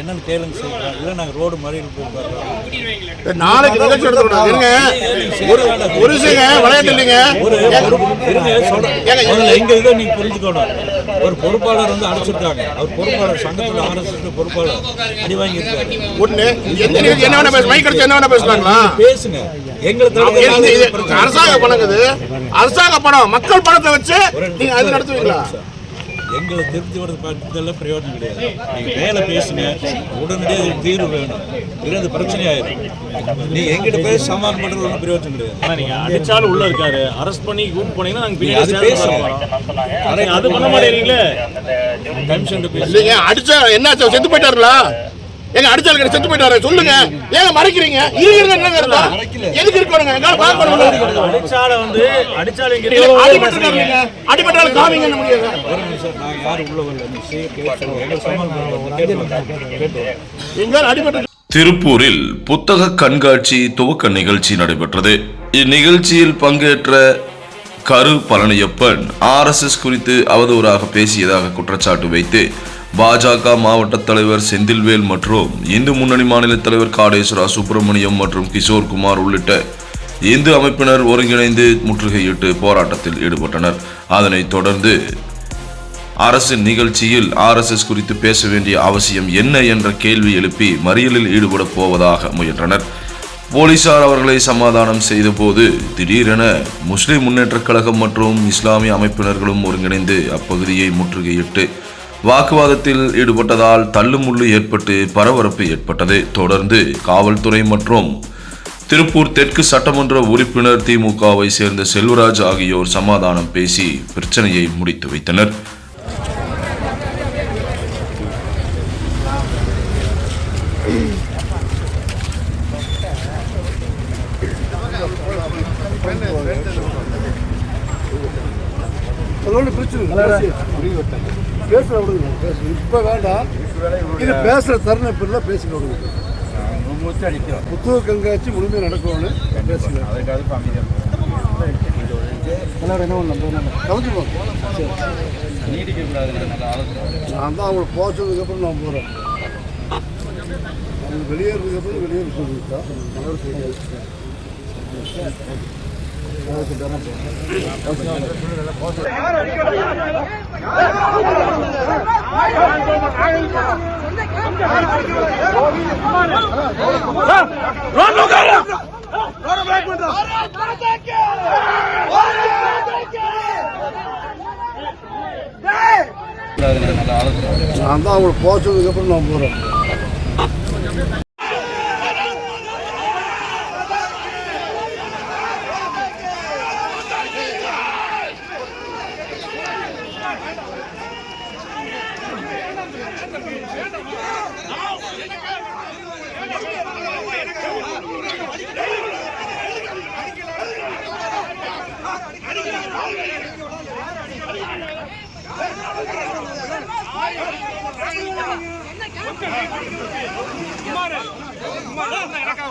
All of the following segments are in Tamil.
என்னன்னு கேளுங்க சார். இல்லை நாங்கள் ரோடு மறியல் போயிருக்கோம் நாளைக்கு நிகழ்ச்சி எடுத்துக்கூடாது இருங்க. ஒரு ஒரு விஷயங்க விளையாட்டு இல்லைங்க ஒரு இருங்க சொல்றேன். முதல்ல எங்க இதை நீங்க புரிஞ்சுக்கணும். ஒரு பொறுப்பாளர் வந்து அடைச்சிருக்காங்க அவர் பொறுப்பாளர் சங்கத்தில் ஆர்எஸ்எஸ் பொறுப்பாளர் அடி வாங்கியிருக்காரு. ஒண்ணு எந்த நிகழ்ச்சி என்ன வேணா பேச மைக் அடிச்சு என்ன வேணா பேசலாங்களா? பேசுங்க. எங்களை பிரச்சனை அரசாங்க பணம் அரசாங்க பணம் மக்கள் பணத்தை வச்சு நீங்க அது நடத்துவீங்களா? எங்களை திருப்தி வரது பார்த்ததெல்லாம் பிரயோஜனம் கிடையாது. நீங்க மேல பேசுங்க உடனடியாக இதுக்கு தீர்வு வேணும். இல்லை அது பிரச்சனை ஆயிடும் நீங்க எங்கிட்ட பேச சமாதானம் பண்றது ஒன்றும் பிரயோஜனம் கிடையாது. ஆனா நீங்க அடிச்சாலும் உள்ள இருக்காரு. அரெஸ்ட் பண்ணி கூட்டு போனீங்கன்னா நாங்க நீங்க அது பின்னாடி பேசுறோம் நீங்க அது பண்ண மாட்டேங்கிறீங்களே? கமிஷன் பேசுங்க அடிச்சா என்ன ஆச்சு? செத்து போயிட்டாருல எங்க அடிச்சாலும் கிடையாது செத்து போயிட்டாரு? சொல்லுங்க. ஏங்க மறைக்கிறீங்க? இருங்க என்னங்க இருந்தா எதுக்கு இருக்கணுங்க எங்கால பார்க்கணும் அடிச்சால வந்து அடிச்சால இங்க அடிபட்டு அடிபட்டாலும் காமிங்க முடியாது. எங்கால அடிபட்டு திருப்பூரில் புத்தக கண்காட்சி துவக்க நிகழ்ச்சி நடைபெற்றது. இந்நிகழ்ச்சியில் பங்கேற்ற கரு பழனியப்பன் ஆர்எஸ்எஸ் குறித்து அவதூறாக பேசியதாக குற்றச்சாட்டு வைத்து பாஜக மாவட்ட தலைவர் செந்தில்வேல் மற்றும் இந்து முன்னணி மாநில தலைவர் காடேஸ்வரா சுப்பிரமணியம் மற்றும் கிஷோர் குமார் உள்ளிட்ட இந்து அமைப்பினர் ஒருங்கிணைந்து முற்றுகையிட்டு போராட்டத்தில் ஈடுபட்டனர். அதனைத் தொடர்ந்து அரசின் நிகழ்ச்சியில் ஆர்எஸ்எஸ் குறித்து பேச வேண்டிய அவசியம் என்ன என்ற கேள்வி எழுப்பி மறியலில் ஈடுபடப் போவதாக முயன்றனர். போலீசார் அவர்களை சமாதானம் செய்தபோது திடீரென முஸ்லிம் முன்னேற்றக் கழகம் மற்றும் இஸ்லாமிய அமைப்பினர்களும் ஒருங்கிணைந்து அப்பகுதியை முற்றுகையிட்டு வாக்குவாதத்தில் ஈடுபட்டதால் தள்ளுமுள்ளு ஏற்பட்டு பரபரப்பு ஏற்பட்டது. தொடர்ந்து காவல்துறை மற்றும் திருப்பூர் தெற்கு சட்டமன்ற உறுப்பினர் திமுகவை சேர்ந்த செல்வராஜ் ஆகியோர் சமாதானம் பேசி பிரச்சனையை முடித்து வைத்தனர். அதோட பிரச்சனை இல்லை. பேசுற விடுங்க. பேசு. இப்ப வேண்டாம். இது பேசுற தருணம் இப்ப இல்ல பேசுங்க விடுங்க புத்தக கண்காட்சி முழுமையாக நடக்கணும்னு பேசுங்க. எல்லாரும் என்ன பண்ணலாம்? கலந்துப்போம் நான் தான் அவங்களை போக சொன்னதுக்கப்புறம் நான் போகிறேன் அவங்க வெளியேறதுக்கப்புறம் வெளியேற சொல்லிவிட்டா நான் தான் அவங்களை போக நான் போகிறேன் குமார் எனக்காக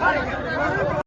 பாருங்க